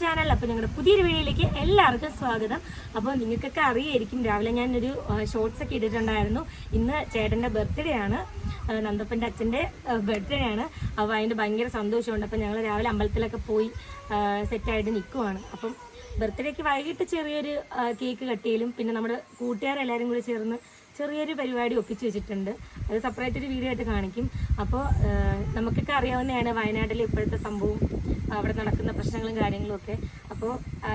Channel. അപ്പോൾ ഞങ്ങളുടെ പുതിയൊരു വീഡിയോയിലേക്ക് എല്ലാവർക്കും സ്വാഗതം. അപ്പോൾ നിങ്ങൾക്കൊക്കെ അറിയായിരിക്കും രാവിലെ ഞാനൊരു ഷോർട്സ് ഒക്കെ ഇട്ടിട്ടുണ്ടായിരുന്നു. ഇന്ന് ചേട്ടന്റെ ബർത്ത്ഡേ ആണ്. നന്ദപ്പന്റെ അച്ഛന്റെ ബർത്ത്ഡേ ആണ്. അപ്പോൾ അതിന്റെ ഭയങ്കര സന്തോഷമുണ്ട്. അപ്പോൾ ഞങ്ങൾ രാവിലെ അമ്പലത്തിലൊക്കെ പോയി സെറ്റായിട്ട് നിൽക്കുവാണ് അപ്പം ബർത്ത്ഡേക്ക് വൈകിട്ട് ചെറിയൊരു കേക്ക് കട്ടിയിലും പിന്നെ നമ്മുടെ കൂട്ടുകാരെല്ലാവരും കൂടി ചേർന്ന് ചെറിയൊരു പരിപാടി ഒപ്പിച്ച് വെച്ചിട്ടുണ്ട്. അത് സെപ്പറേറ്റ് ഒരു വീഡിയോ ആയിട്ട് കാണിക്കും. അപ്പോൾ നമുക്കൊക്കെ അറിയാവുന്നതാണ് വയനാട്ടിലെ ഇപ്പോഴത്തെ സംഭവം അവിടെ നടക്കുന്ന പ്രശ്നങ്ങളും കാര്യങ്ങളും ഒക്കെ. അപ്പോൾ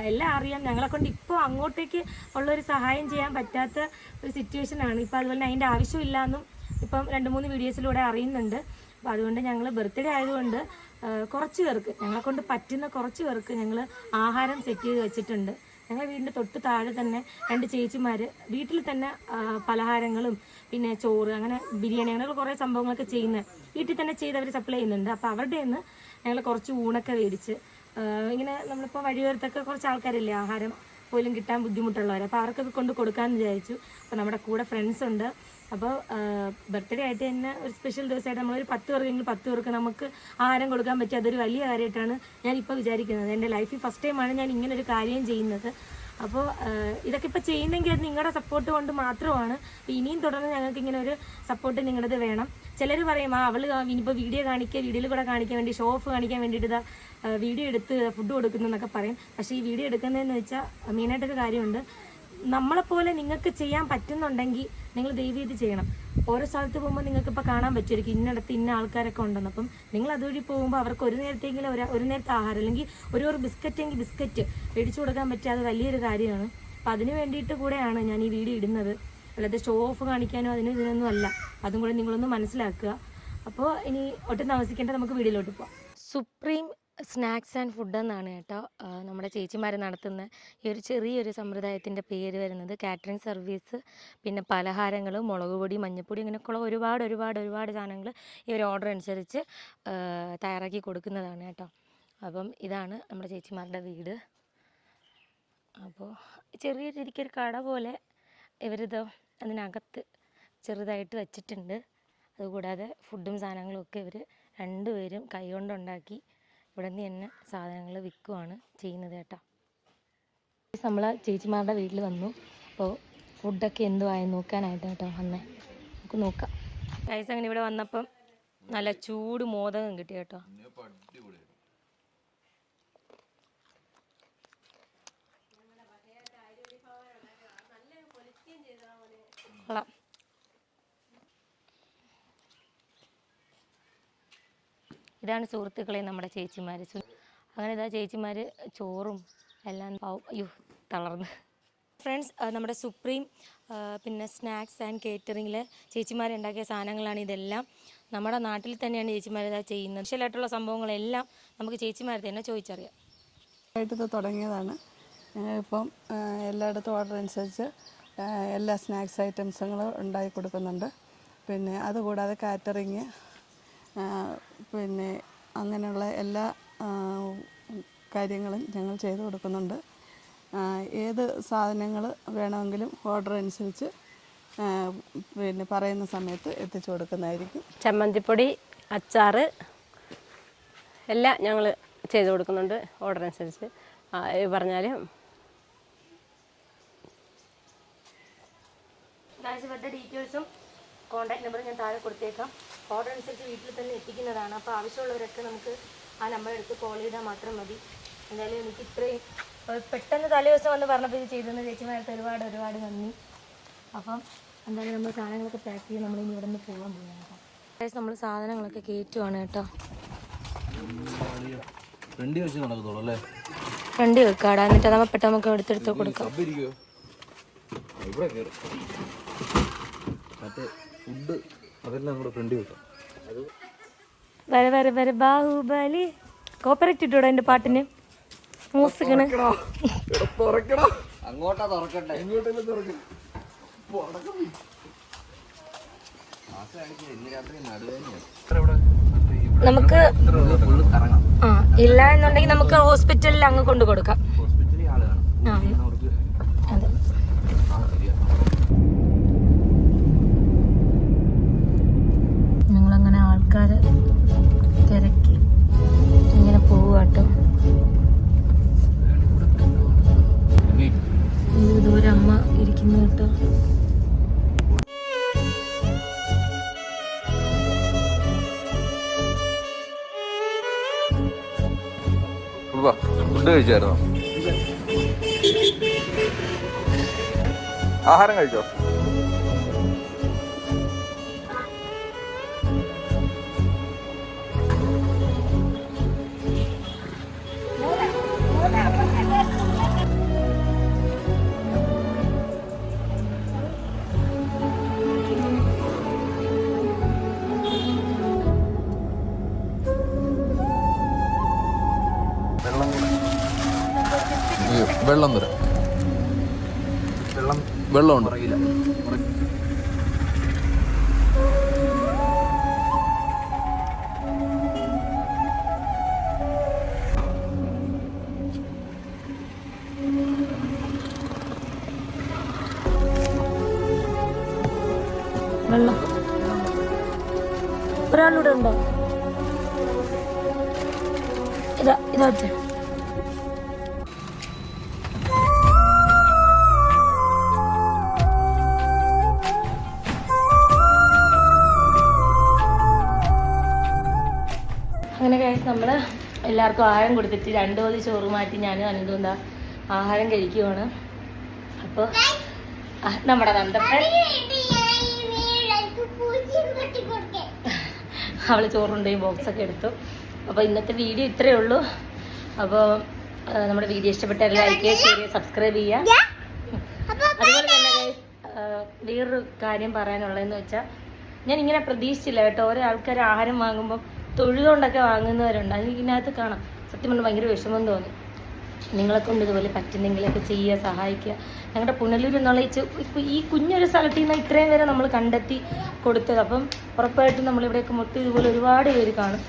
എല്ലാം അറിയാം. ഞങ്ങളെ കൊണ്ട് ഇപ്പോൾ അങ്ങോട്ടേക്ക് ഉള്ളൊരു സഹായം ചെയ്യാൻ പറ്റാത്ത ഒരു സിറ്റുവേഷനാണ് ഇപ്പോൾ അതുപോലെ അതിന്റെ ആവശ്യമില്ല എന്നും ഇപ്പം രണ്ട് മൂന്ന് വീഡിയോസിലൂടെ അറിയുന്നുണ്ട്. അപ്പോൾ അതുകൊണ്ട് ഞങ്ങൾ ബർത്ത്ഡേ ആയതുകൊണ്ട് കുറച്ച് പേർക്ക് ഞങ്ങളെ കൊണ്ട് പറ്റുന്ന കുറച്ച് പേർക്ക് ഞങ്ങൾ ആഹാരം സെറ്റ് ചെയ്ത് വെച്ചിട്ടുണ്ട്. ഞങ്ങളുടെ വീടിന്റെ തൊട്ട് താഴെ തന്നെ രണ്ട് ചേച്ചിമാർ വീട്ടിൽ തന്നെ പലഹാരങ്ങളും പിന്നെ ചോറ് അങ്ങനെ ബിരിയാണി അങ്ങനെയുള്ള കുറേ സംഭവങ്ങളൊക്കെ ചെയ്യുന്ന വീട്ടിൽ തന്നെ ചെയ്ത് അവർ സപ്ലൈ ചെയ്യുന്നുണ്ട്. അപ്പോൾ അവരുടെ നിന്ന് ഞങ്ങൾ കുറച്ച് ഊണൊക്കെ മേടിച്ച് ഇങ്ങനെ നമ്മളിപ്പോൾ വഴിയോരത്തൊക്കെ കുറച്ച് ആൾക്കാരില്ലേ ആഹാരം പോലും കിട്ടാൻ ബുദ്ധിമുട്ടുള്ളവർ അപ്പോൾ അവർക്കൊക്കെ കൊണ്ട് കൊടുക്കാമെന്ന് വിചാരിച്ചു. അപ്പോൾ നമ്മുടെ കൂടെ ഫ്രണ്ട്സ് ഉണ്ട്. അപ്പോൾ ബർത്ത്ഡേ ആയിട്ട് തന്നെ ഒരു സ്പെഷ്യൽ ദിവസമായിട്ട് നമ്മളൊരു പത്ത് പേർക്കെങ്കിലും പത്ത് പേർക്ക് നമുക്ക് ആഹാരം കൊടുക്കാൻ പറ്റും അതൊരു വലിയ കാര്യമായിട്ടാണ് ഞാൻ ഇപ്പോൾ വിചാരിക്കുന്നത് എന്റെ ലൈഫിൽ ഫസ്റ്റ് ടൈമാണ് ഞാൻ ഇങ്ങനെ ഒരു കാര്യം ചെയ്യുന്നത്. അപ്പോൾ ഇതൊക്കെ ഇപ്പോൾ ചെയ്യുന്നെങ്കിൽ നിങ്ങളുടെ സപ്പോർട്ട് കൊണ്ട് മാത്രമാണ്. ഇനിയും തുടർന്ന് ഞങ്ങൾക്ക് ഇങ്ങനെ ഒരു സപ്പോർട്ട് നിങ്ങളുടേത് വേണം. ചിലർ പറയും ആ അവൾ ഇനിയിപ്പോൾ വീഡിയോ കാണിക്കുക വീഡിയോയിൽ കൂടെ കാണിക്കാൻ വേണ്ടി ഷോ ഓഫ് കാണിക്കാൻ വേണ്ടിയിട്ട് വീഡിയോ എടുത്ത് ഫുഡ് കൊടുക്കുന്നു എന്നൊക്കെ പറയും. പക്ഷേ ഈ വീഡിയോ എടുക്കുന്നതെന്ന് വെച്ചാൽ മെയിനായിട്ടൊരു കാര്യമുണ്ട്. നമ്മളെപ്പോലെ നിങ്ങൾക്ക് ചെയ്യാൻ പറ്റുന്നുണ്ടെങ്കിൽ നിങ്ങൾ ദൈവം ഇത് ചെയ്യണം. ഓരോ സ്ഥലത്ത് പോകുമ്പോൾ നിങ്ങൾക്ക് ഇപ്പോൾ കാണാൻ പറ്റുമായിരിക്കും. ഇന്നടത്ത് ഇന്ന ആൾക്കാരൊക്കെ ഉണ്ടെന്ന്. അപ്പം നിങ്ങൾ അതുവഴി പോകുമ്പോൾ അവർക്ക് ഒരു നേരത്തെങ്കിലും ഒരു ഒരു നേരത്തെ ആഹാരം അല്ലെങ്കിൽ ഒരു ഒരു ബിസ്ക്കറ്റ് എങ്കിൽ ബിസ്ക്കറ്റ് മേടിച്ചു കൊടുക്കാൻ പറ്റാതെ വലിയൊരു കാര്യമാണ്. അപ്പം അതിന് വേണ്ടിയിട്ട് കൂടെയാണ് ഞാൻ ഈ വീഡിയോ ഇടുന്നത്. അല്ലാതെ ഷോ ഓഫ് കാണിക്കാനോ അതിനും ഇതിനൊന്നും അല്ല. അതും കൂടെ നിങ്ങളൊന്ന് മനസ്സിലാക്കുക. അപ്പോൾ ഇനി ഒട്ടും താമസിക്കേണ്ട നമുക്ക് വീഡിയോയിലോട്ട് പോവാം. സുപ്രീം സ്നാക്സ് ആൻഡ് ഫുഡ് എന്നാണ് കേട്ടോ നമ്മുടെ ചേച്ചിമാർ നടത്തുന്ന ഈ ഒരു ചെറിയൊരു സമ്പ്രദായത്തിന്റെ പേര് വരുന്നത് കാറ്ററിംഗ് സർവീസ് പിന്നെ പലഹാരങ്ങൾ മുളക് പൊടി മഞ്ഞൾപ്പൊടി ഇങ്ങനെയൊക്കെയുള്ള ഒരുപാട് ഒരുപാട് ഒരുപാട് സാധനങ്ങൾ ഈ ഒരു ഓർഡർ അനുസരിച്ച് തയ്യാറാക്കി കൊടുക്കുന്നതാണ് കേട്ടോ. അപ്പം ഇതാണ് നമ്മുടെ ചേച്ചിമാരുടെ വീട്. അപ്പോൾ ചെറിയ രീതിക്കൊരു കട പോലെ ഇവരിത് അതിനകത്ത് ചെറുതായിട്ട് വെച്ചിട്ടുണ്ട്. അതുകൂടാതെ ഫുഡും സാധനങ്ങളും ഒക്കെ ഇവർ രണ്ടുപേരും കൈകൊണ്ടുണ്ടാക്കി ഇവിടെ തന്നെ സാധനങ്ങൾ വിൽക്കുവാണ് ചെയ്യുന്നത് കേട്ടോ. നമ്മൾ ചേച്ചിമാരുടെ വീട്ടിൽ വന്നു. അപ്പോൾ ഫുഡൊക്കെ എന്തുവായി നോക്കാനായിട്ട് കേട്ടോ വന്നേ. നമുക്ക് നോക്കാം. ഗൈസ് അങ്ങനെ ഇവിടെ വന്നപ്പം നല്ല ചൂട് മോദകം കിട്ടി കേട്ടോ. കൊള്ളാം. ഇതാണ് സുഹൃത്തുക്കളെ നമ്മുടെ ചേച്ചിമാർ അങ്ങനെ ഇതാ ചേച്ചിമാർ ചോറും എല്ലാം അയ്യോ തളർന്ന്. ഫ്രണ്ട്സ് നമ്മുടെ സുപ്രീം പിന്നെ സ്നാക്സ് ആൻഡ് കേറ്ററിങ്ങിൽ ചേച്ചിമാരുണ്ടാക്കിയ സാധനങ്ങളാണ് ഇതെല്ലാം. നമ്മുടെ നാട്ടിൽ തന്നെയാണ് ചേച്ചിമാർ ഇതാ ചെയ്യുന്നത്. സ്പെഷ്യലായിട്ടുള്ള സംഭവങ്ങളെല്ലാം നമുക്ക് ചേച്ചിമാർ തന്നെ ചോദിച്ചറിയാം. ഇത് തുടങ്ങിയതാണ്. ഇപ്പം എല്ലായിടത്തും ഓർഡർ അനുസരിച്ച് എല്ലാ സ്നാക്സ് ഐറ്റംസുകളും ഉണ്ടാക്കി കൊടുക്കുന്നുണ്ട്. പിന്നെ അതുകൂടാതെ കാറ്ററിങ് പിന്നെ അങ്ങനെയുള്ള എല്ലാ കാര്യങ്ങളും ഞങ്ങൾ ചെയ്തു കൊടുക്കുന്നുണ്ട്. ഏത് സാധനങ്ങൾ വേണമെങ്കിലും ഓർഡർ അനുസരിച്ച് പിന്നെ പറയുന്ന സമയത്ത് എത്തിച്ചു കൊടുക്കുന്നതായിരിക്കും. ചമ്മന്തിപ്പൊടി അച്ചാർ എല്ലാം ഞങ്ങൾ ചെയ്തു കൊടുക്കുന്നുണ്ട് ഓർഡർ അനുസരിച്ച്. പറഞ്ഞാൽ ഡീറ്റെയിൽസും കോൺടാക്ട് നമ്പർ ഞാൻ താഴെ കൊടുത്തേക്കാം. ഓർഡർ അനുസരിച്ച് വീട്ടിൽ തന്നെ എത്തിക്കുന്നതാണ്. അപ്പോൾ ആവശ്യമുള്ളവരൊക്കെ നമുക്ക് ആ നമ്പർ എടുത്ത് കോൾ ചെയ്താൽ മാത്രം മതി. എന്തായാലും എനിക്ക് ഇത്രയും പെട്ടെന്ന് തലേ ദിവസം വന്ന് പറഞ്ഞപ്പോൾ ഇത് ചെയ്തെന്ന് ചേച്ചിമാർക്ക് ഒരുപാട് ഒരുപാട് നന്ദി. അപ്പം എന്തായാലും നമ്മൾ സാധനങ്ങളൊക്കെ പാക്ക് ചെയ്ത് നമ്മൾ ഇനി ഇവിടെ നിന്ന് പോകാൻ പോകുന്നത് നമ്മൾ സാധനങ്ങളൊക്കെ കയറ്റുവാണ് കേട്ടോ. ഫ്രണ്ടി വെച്ച് നടക്കത്തുള്ളൂ അല്ലേ? ഫ്രണ്ട് വെക്കാടാ. എന്നിട്ട് നമ്മൾ പെട്ടെന്ന് നമുക്ക് എടുത്തെടുത്ത് കൊടുക്കാം. ഇവിടെ കയറി. മറ്റേ ഫുഡ് അതെല്ലാം കൂടെ ഫ്രണ്ട് കിട്ടും. അത് വരെ വരെ വരെ ബാഹുബലി. കോപ്പറേറ്റ് ഇട്ടോടാ എന്റെ പാട്ടിന്? മൂസിക്കണ് അങ്ങോട്ടാ തുറക്കട്ടെ. എങ്ങോട്ടല്ലേ തുറക്കും നമുക്ക് ഇല്ല എന്നുണ്ടെങ്കിൽ നമുക്ക് ഹോസ്പിറ്റലിൽ അങ്ങ് കൊണ്ടു കൊടുക്കാം. ആ. ഫുഡ് കഴിച്ചായിരുന്നോ? ആഹാരം കഴിച്ചോ? വെള്ളം തരാം വെള്ളം വെള്ളമുണ്ട്. പുറകില്ല വെള്ളം. ഒരാളിവിടെ ഉണ്ടോ? ഇതാ ഇതാ അങ്ങനെ നമ്മൾ എല്ലാവർക്കും ആഹാരം കൊടുത്തിട്ട് രണ്ട് പോതി ചോറ് മാറ്റി ഞാനും അനന്തും എന്താ ആഹാരം കഴിക്കുവാണ്. അപ്പോൾ നമ്മുടെ നന്ദപ്പൻ. അവൾ ചോറുണ്ടെയും ബോക്സൊക്കെ എടുത്തു. അപ്പോൾ ഇന്നത്തെ വീഡിയോ ഇത്രയേ ഉള്ളൂ. അപ്പോൾ നമ്മുടെ വീഡിയോ ഇഷ്ടപ്പെട്ട ലൈക്ക് ചെയ്യുക സബ്സ്ക്രൈബ് ചെയ്യുക. അതുപോലെ തന്നെ വേറൊരു കാര്യം പറയാനുള്ളതെന്ന് വെച്ചാൽ ഞാൻ ഇങ്ങനെ പ്രതീക്ഷിച്ചില്ല കേട്ടോ ഓരോ ആൾക്കാർ ആഹാരം വാങ്ങുമ്പോൾ തൊഴുതുകൊണ്ടൊക്കെ വാങ്ങുന്നവരുണ്ട്. അത് ഇതിനകത്ത് കാണാം. സത്യം പറഞ്ഞാൽ ഭയങ്കര വിഷമം തോന്നി. നിങ്ങളെ കൊണ്ട് ഇതുപോലെ പറ്റുന്നെങ്കിലൊക്കെ ചെയ്യുക സഹായിക്കുക. ഞങ്ങളുടെ പുനലൂർ എന്നുള്ള ഈ കുഞ്ഞൊരു സ്ഥലത്ത് നിന്ന് ഇത്രയും വരെ നമ്മൾ കണ്ടെത്തി കൊടുത്തത്. അപ്പം ഉറപ്പായിട്ടും നമ്മളിവിടെയൊക്കെ മൊത്തം ഇതുപോലെ ഒരുപാട് പേര് കാണും.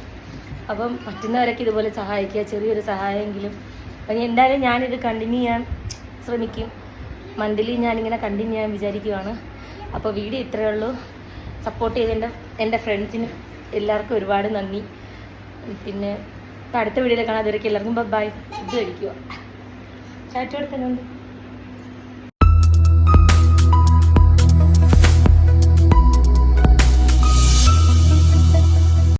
അപ്പം പറ്റുന്നവരൊക്കെ ഇതുപോലെ സഹായിക്കുക ചെറിയൊരു സഹായമെങ്കിലും. അപ്പം എന്തായാലും ഞാനിത് കണ്ടിന്യൂ ചെയ്യാൻ ശ്രമിക്കും. മന്ത്ലി ഞാനിങ്ങനെ കണ്ടിന്യൂ ചെയ്യാൻ വിചാരിക്കുവാണ്. അപ്പോൾ വീഡിയോ ഇത്രയേ ഉള്ളൂ. സപ്പോർട്ട് ചെയ്ത എന്റെ എന്റെ ഫ്രണ്ട്സിന് എല്ലാവർക്കും ഒരുപാട് നന്ദി. പിന്നെ അടുത്ത വീഡിയോയിൽ കാണാതിരിക്കും എല്ലാവർക്കും ബൈ ഇത് കഴിക്കുക. ചാറ്റ് കൊടുക്കുന്നുണ്ട്